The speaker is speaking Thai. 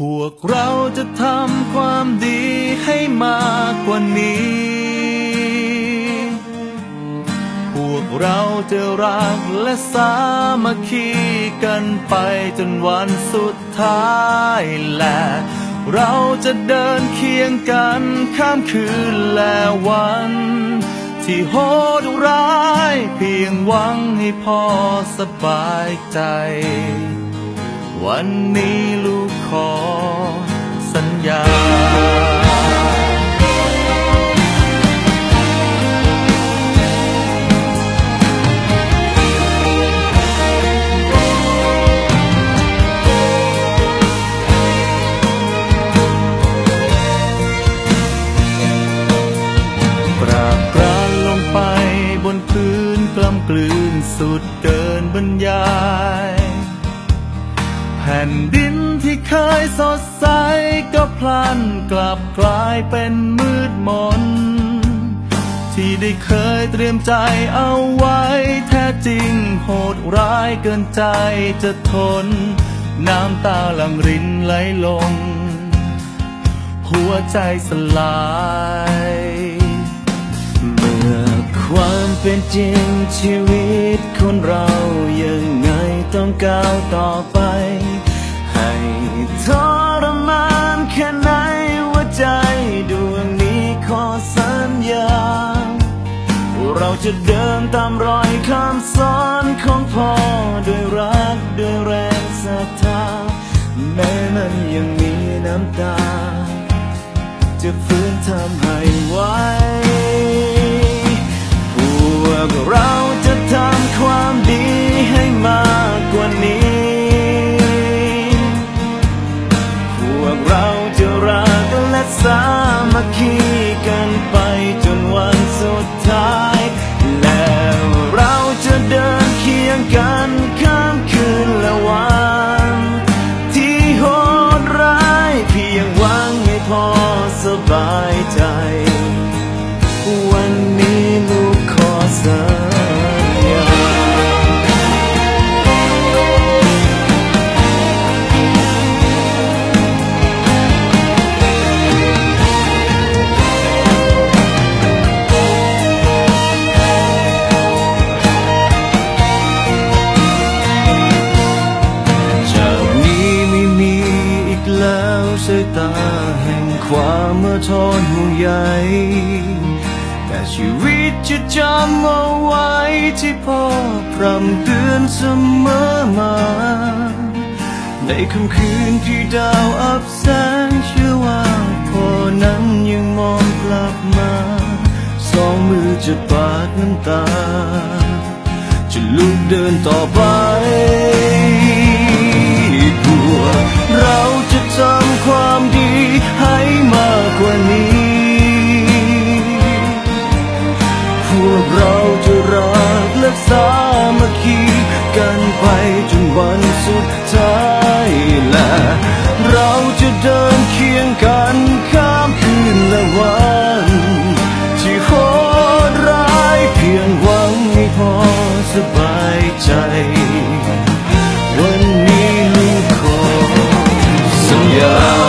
พวกเราจะทำความดีให้มากกว่านี้ พวกเราจะรักและสามัคคีกันไปจนวันสุดท้ายและ เราจะเดินเคียงกันข้ามคืนและวัน ที่โหดร้าย เพียงหวังให้พ่อสบายใจ วันนี้ลูกขอสัญญาปราบปรานลงไปบนพื้นกล้ำกลืนสุดเดินบรรยายแผ่นดินที่เคยสดใสก็พลันกลับกลายเป็นมืดมน ที่ได้เคยเตรียมใจเอาไว้ แท้จริงโหดร้ายเกินใจจะทน น้ำตาหลังรินไหลลง หัวใจสลาย ความเป็นจริงชีวิตคนเรายังไงต้องก้าวต่อไป ให้ทรมานแค่ไหนหัวใจดวงนี้ขอสัญญา เราจะเดินตามรอยคำสอนของพ่อด้วยรักด้วยแรงศรัทธา แม้มันยังมีน้ำตา จะฟื้นทำให้ไหว วกเรา สายตาแห่งความเมื่อทนห่วงใยแต่ชีวิตจะจำเอาไว้ที่พ่อพร่ำเตือนเสมอมา ในค่ำคืนที่ดาวอับแสงเชื่อว่าพ่อนั้นยังมองกลับมา สองมือจะปาดน้ำตา จะลุกเดินต่อไป alone.